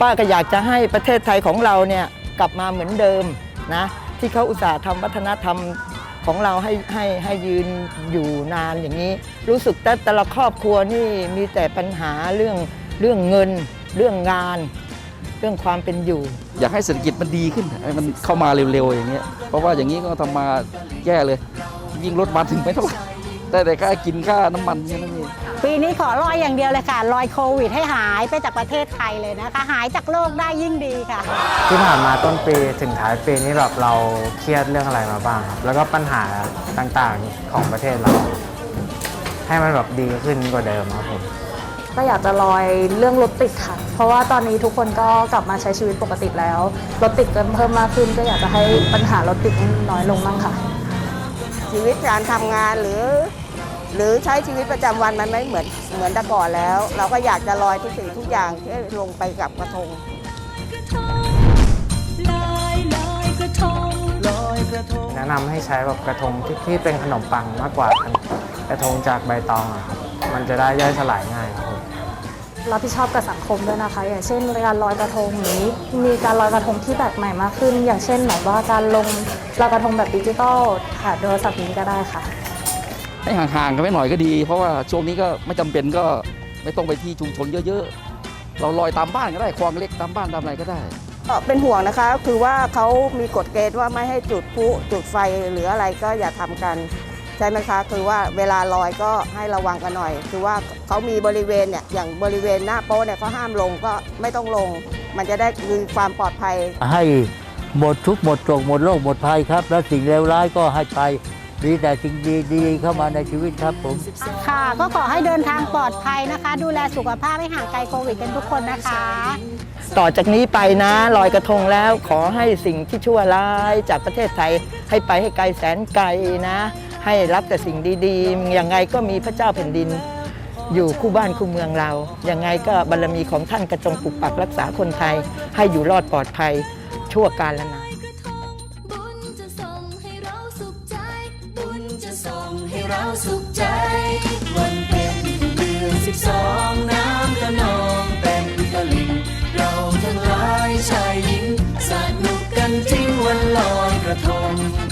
ป้าก็อยากจะให้ประเทศไทยของเราเนี่ยกลับมาเหมือนเดิมนะที่เขาอุตส่าห์ทำวัฒนธรรมของเราให้ให้ให้ยืนอยู่นานอย่างนี้ รู้สึกแต่แต่ละครอบครัวนี่มีแต่ปัญหาเรื่องเรื่องเงิน เรื่องงาน เรื่องความเป็นอยู่ อยากให้เศรษฐกิจมันดีขึ้นให้มันเข้ามาเร็วๆอย่างเงี้ยเพราะว่าอย่างนี้ก็ทำมาแย่เลย ยิ่งรถมาถึงไม่เท่าไหร่ แต่แต่ค่ากินค่าน้ำมันแค่นั้นเองปีนี้ขอลอยอย่างเดียวเลยค่ะลอยโควิดให้หายไปจากประเทศไทยเลยนะคะ หายจากโลกได้ยิ่งดีค่ะ ที่ผ่านมาต้นปีถึงท้ายปีนี้แบบเราเครียดเรื่องอะไรมาบ้างครับแล้วก็ปัญหาต่างๆของประเทศเรา ให้มันแบบดีขึ้นกว่าเดิมครับผมก็อยากจะลอยเรื่องรถติดค่ะ เพราะว่าตอนนี้ทุกคนก็กลับมาใช้ชีวิตปกติแล้ว รถติดก็เพิ่มมากขึ้นก็อยากจะให้ปัญหารถติดน้อยลงบ้างค่ะ ชีวิตการทำงานหรือ หรือใช้ชีวิตประจำวันมันไม่เหมือนเหมือนแต่ก่อนแล้ว เราก็อยากจะลอยทุกสิ่งทุกอย่างที่ลงไปกับกระทงแนะนำให้ใช้แบบกระทงที่ที่เป็นขนมปังมากกว่า กระทงจากใบตองอะครับมันจะได้ย่อยสลายง่ายครับ รับผิดชอบกับสังคมด้วยนะคะ อย่างเช่นการลอยกระทงหรือมีการลอยกระทงที่แปลกใหม่มากขึ้น อย่างเช่นแบบว่าการลงลอยกระทงแบบดิจิตอลผ่านโทรศัพท์นี้ก็ได้ค่ะให้ห่างๆกันไปหน่อยก็ดี เพราะว่าช่วงนี้ก็ไม่จำเป็นก็ไม่ต้องไปที่ชุมชนเยอะๆ เราลอยตามบ้านก็ได้คลองเล็กตามบ้านตามอะไรก็ได้ก็เป็นห่วงนะคะ คือว่าเขามีกฎเกณฑ์ว่าไม่ให้จุดพลุจุดไฟหรืออะไรก็อย่าทำกัน ใช่ไหมคะ คือว่าเวลาลอยก็ให้ระวังกันหน่อย คือว่าเขามีบริเวณเนี่ยอย่างบริเวณหน้าโป๊ะเนี่ยเขาห้ามลงก็ไม่ต้องลง มันจะได้มีความปลอดภัย ให้หมดทุกข์หมดโศกหมดโรคหมดภัยครับ แล้วสิ่งเลวร้ายก็ให้ไปมีแต่สิ่งดีๆเข้ามาในชีวิตครับผมค่ะ ก็ขอให้เดินทางปลอดภัยนะคะ ดูแลสุขภาพให้ห่างไกลโควิดกันทุกคนนะคะ ต่อจากนี้ไปนะลอยกระทงแล้วขอให้สิ่งที่ชั่วร้ายจากประเทศไทยให้ไปให้ไกลแสนไกลนะ ให้รับแต่สิ่งดีๆ อยังไงก็มีพระเจ้าแผ่นดิน อยู่คู่บ้านคู่เมืองเรายังไงก็บารมีของท่านกระจงปกปักรักษาคนไทย ให้อยู่รอดปลอดภัยชั่วกาลนานบุญจะส่งให้เราสุขใจบุญจะส่งให้เราสุขใจ วันเป็นเดือนสิบสองน้ำก็นองเต็มตลิ่งเราทั้งหลายชายหญิงสนุกกันจริงวันลอยกระทง